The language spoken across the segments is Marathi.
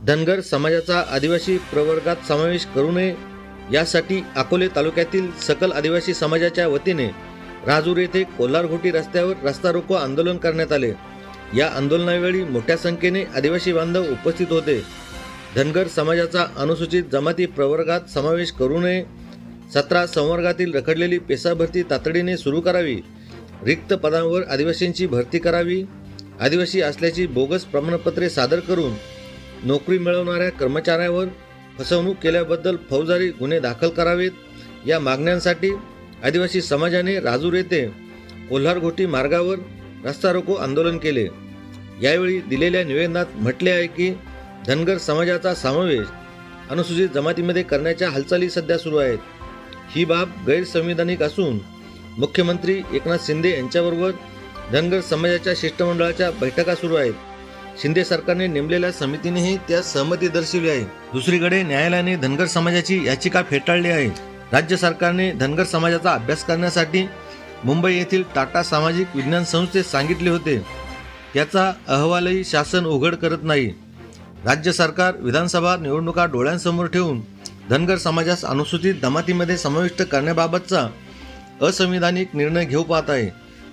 धनगर समाजाचा आदिवासी प्रवर्गात समावेश करू नये यासाठी अकोले तालुक्यातील सकल आदिवासी समाजाच्या वतीने राजूर येथे कोल्हारघोटी रस्त्यावर रस्ता रोको आंदोलन करण्यात आले. या आंदोलनावेळी मोठ्या संख्येने आदिवासी बांधव उपस्थित होते. धनगर समाजाचा अनुसूचित जमाती प्रवर्गात समावेश करू नये सतरा संवर्गातील रखडलेली पेसा भरती तातडीने सुरू करावी रिक्त पदांवर आदिवासींची भरती करावी आदिवासी असल्याची बोगस प्रमाणपत्रे सादर करून नोकरी मिळवणाऱ्या कर्मचाऱ्यावर फसवणूक केल्याबद्दल फौजदारी गुन्हे दाखल करावेत. या मागण्यांसाठी आदिवासी समाजाने राजूर येथे कोल्हारघोटी मार्गावर रस्ता रोको आंदोलन केले. यावेळी दिलेल्या निवेदनात म्हटले आहे की धनगर समाजाचा समावेश अनुसूचित जमातीमध्ये करण्याच्या हालचाली सध्या सुरू आहेत. ही बाब गैरसंविधानिक असून मुख्यमंत्री एकनाथ शिंदे यांच्याबरोबर धनगर समाजाच्या शिष्टमंडळाच्या बैठका सुरू आहेत. शिंदे सरकारने नेमलेल्या समितीनेही त्यास सहमती दर्शवली आहे. दुसरीकडे न्यायालयाने धनगर समाजाची याचिका फेटाळली आहे. राज्य सरकारने धनगर समाजाचा अभ्यास करण्यासाठी मुंबई येथील टाटा सामाजिक विज्ञान संस्थेत सांगितले होते. त्याचा अहवालही शासन उघड करत नाही. राज्य सरकार विधानसभा निवडणुका डोळ्यांसमोर ठेवून धनगर समाजास अनुसूचित जमातीमध्ये समाविष्ट करण्याबाबतचा असंविधानिक निर्णय घेऊ पाहत आहे.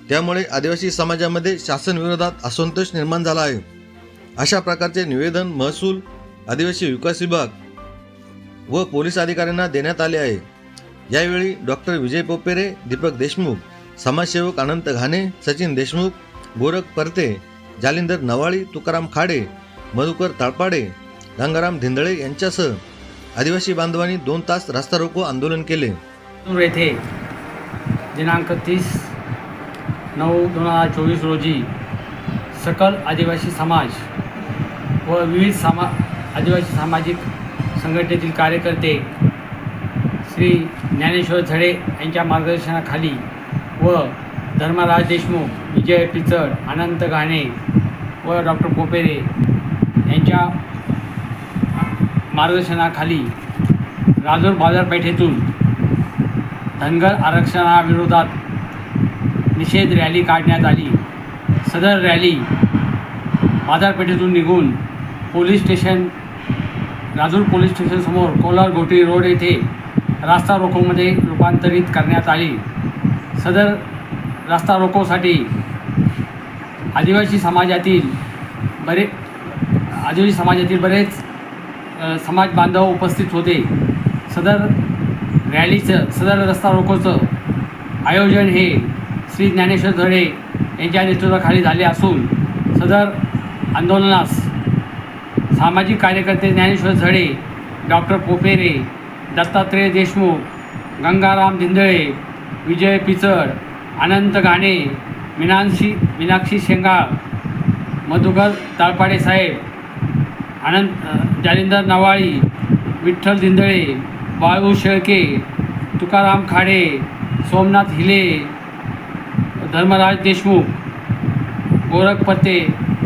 त्यामुळे आदिवासी समाजामध्ये शासन विरोधात असंतोष निर्माण झाला आहे. अशा प्रकारचे निवेदन महसूल आदिवासी विकास विभाग व पोलीस अधिकाऱ्यांना देण्यात आले आहे. यावेळी डॉक्टर विजय पोपेरे दीपक देशमुख समाजसेवक अनंत घाणे सचिन देशमुख गोरख परते जालिंदर नवाळी तुकाराम खाडे मधुकर ताळपाडे गंगाराम धिंदळे यांच्यासह आदिवासी बांधवांनी दोन तास रास्ता रोको आंदोलन केले. येथे दिनांक तीस नऊ दोन हजार चोवीस रोजी सकल आदिवासी समाज व विविध सामा आदिवासी सामाजिक संघटनेतील कार्यकर्ते श्री ज्ञानेश्वर झडे यांच्या मार्गदर्शनाखाली व धर्मराज देशमुख विजय पिचड अनंत घाणे व डॉक्टर कोपेरे यांच्या मार्गदर्शनाखाली राजूर बाजारपेठेतून धनगर आरक्षणाविरोधात निषेध रॅली काढण्यात आली. सदर रॅली बाजारपेठेतून निघून पोलीस स्टेशन राजूर पोलीस स्टेशनसमोर कोलार घोटी रोड येथे रास्ता रोकोमध्ये रूपांतरित करण्यात आली. सदर रास्ता रोकोसाठी आदिवासी समाजातील बरे आदिवासी समाजातील बरेच समाज बांधव उपस्थित होते. सदर रॅलीचं सदर रस्ता रोकोचं आयोजन हे श्री ज्ञानेश्वर धडे यांच्या नेतृत्वाखाली झाले असून सदर आंदोलनास सामाजिक कार्यकर्ते ज्ञानेश्वर झडे डॉक्टर पोपेरे दत्तात्रेय देशमुख गंगाराम धिंदळे विजय पिचड अनंत गाणे मीनांशी मीनाक्षी शेंगाळ मधुकर ताळपाडे साहेब अनंत जालिंदर नवाळी विठ्ठल धिंदळे बाळू शेळके तुकाराम खाडे सोमनाथ हिले धर्मराज देशमुख गोरख पत्ते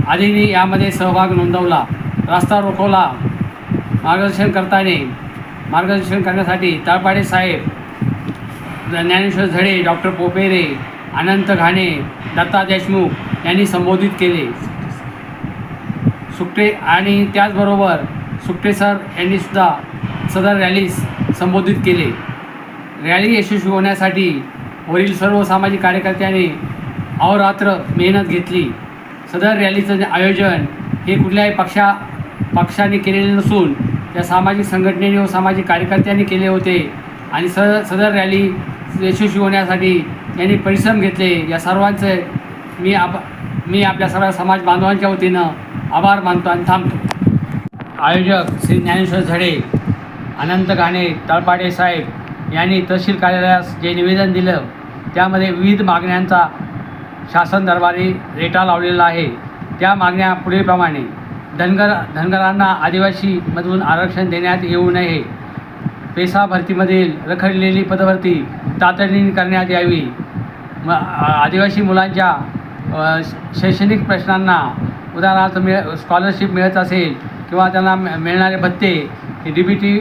आदींनी यामध्ये सहभाग नोंदवला. रास्ता रोखवला. मार्गदर्शन करताना मार्गदर्शन करण्यासाठी तळपाडे साहेब ज्ञानेश्वर झडे डॉक्टर पोपेरे अनंत घाणे दत्ता देशमुख यांनी संबोधित केले. सुकटे आणि त्याचबरोबर सुकटे सर यांनी सुद्धा सदर रॅलीस संबोधित केले. रॅली यशस्वी होण्यासाठी वरील सर्व सामाजिक कार्यकर्त्यांनी अहोरात्र मेहनत घेतली. सदर रॅलीचं आयोजन हे कुठल्याही पक्षा पक्षाने केलेले नसून त्या सामाजिक संघटनेने व सामाजिक कार्यकर्त्यांनी केले होते. आणि स सदर रॅली यशस्वी होण्यासाठी त्यांनी परिश्रम घेतले. या सर्वांचे मी आप मी आपल्या सर्व समाज बांधवांच्या वतीनं आभार मानतो आणि थांबतो. आयोजक श्री ज्ञानेश्वर झडे अनंत गाणे तळपाडे साहेब यांनी तहसील कार्यालयास जे निवेदन दिलं त्यामध्ये विविध मागण्यांचा शासन दरबारी रेटा लावलेला आहे. त्या मागण्या पुढीलप्रमाणे धनगर धनगरांना आदिवासीमधून आरक्षण देण्यात येऊ नये. पेसा भरतीमधील रखडलेली पदभरती तातडीने करण्यात यावी. म आदिवासी मुलांच्या शैक्षणिक प्रश्नांना उदाहरणार्थ मिळ स्कॉलरशिप मिळत असेल किंवा त्यांना मिळणारे भत्ते हे डी बी टी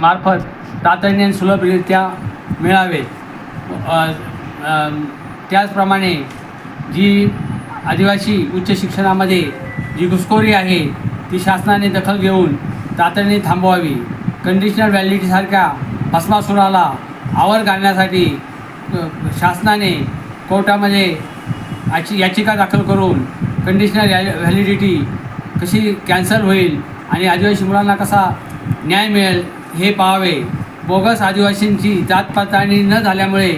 मार्फत तातडीने सुलभरित्या मिळावेत त्याचप्रमाणे जी आदिवासी उच्च शिक्षणामध्ये जी घुसखोरी आहे ती शासनाने दखल घेऊन तातडीने थांबवावी. कंडिशनल व्हॅलिडिटीसारख्या भस्मासुराला आवर घालण्यासाठी शासनाने कोर्टामध्ये याची याचिका दाखल करून कंडिशनल व्हॅलिडिटी कशी कॅन्सल होईल आणि आदिवासी मुलांना कसा न्याय मिळेल हे पाहावे. बोगस आदिवासींची जात पडताळणी न झाल्यामुळे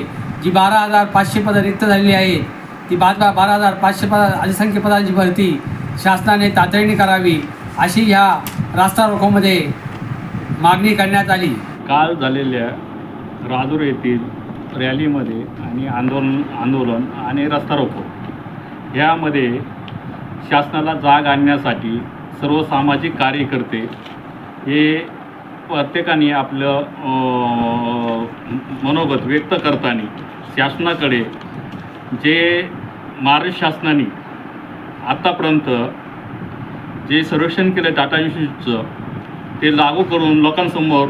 जी बारा हजार पाचशे पदं रिक्त झालेली आहेत ती बा बारा हजार पाचशे पदा अधिसंख्य पदांची भरती शासनाने तातडीने करावी अशी ह्या रास्ता रोखोमध्ये मागणी करण्यात आली. काल झालेल्या राजूर येथील रॅलीमध्ये आणि आंदोलन आंदोलन आणि रस्ता रोको यामध्ये शासनाला जाग आणण्यासाठी सर्व सामाजिक कार्यकर्ते हे प्रत्येकाने आपलं मनोगत व्यक्त करताना शासनाकडे जे महाराष्ट्र शासनाने आत्तापर्यंत जे सर्वेक्षण केलं टाटा इन्स्टिट्यूटचं ते लागू करून लोकांसमोर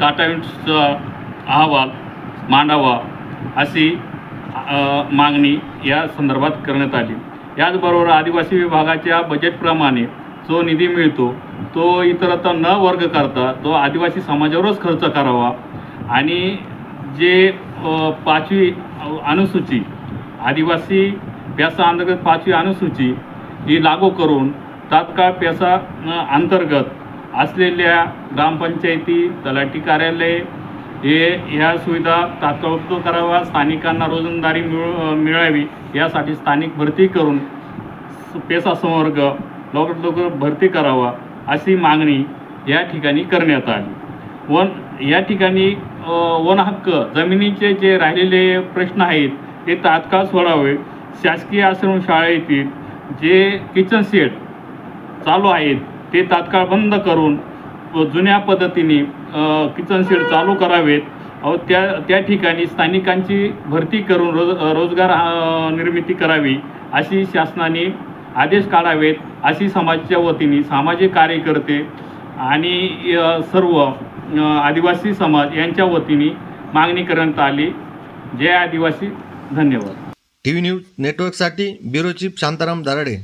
टाटा इन्स्टिट्यूटचा अहवाल मांडावा अशी मागणी या संदर्भात करण्यात आली. याचबरोबर आदिवासी विभागाच्या बजेटप्रमाणे जो निधी मिळतो तो इतरत्र न वर्ग करता तो आदिवासी समाजावरच खर्च करावा आणि जे पाचवी अनुसूची आदिवासी व्यासा अंतर्गत पाचवी अनुसूची ही लागू करून तात्काळ पेसा अंतर्गत असलेल्या ग्रामपंचायती तलाठी कार्यालय हे ह्या सुविधा तात्काळ उपलब्ध करावा स्थानिकांना रोजंदारी मिळ मिळावी यासाठी स्थानिक भरती करून पेसा संवर्ग लवकरात लवकर भरती करावा अशी मागणी या ठिकाणी करण्यात आली. वन या ठिकाणी वनहक्क वन हक्क जमिनीचे जे राहिलेले प्रश्न आहेत ते तात्काळ सोडावे. शासकीय आश्रमशाळा येतील जे किचन सेट चालू आहेत ते तात्काळ बंद करून जुन्या पद्धतीने किचन शेड चालू करावेत. अहो त्या त्या ठिकाणी स्थानिकांची भरती करून रोज रोजगार निर्मिती करावी अशी शासनाने आदेश काढावेत अशी समाजाच्या वतीने सामाजिक कार्यकर्ते आणि सर्व आदिवासी समाज यांच्या वतीने मागणी करण्यात आली. जय आदिवासी. धन्यवाद. टी व्ही न्यूज नेटवर्कसाठी ब्युरो चीफ शांताराम दराडे.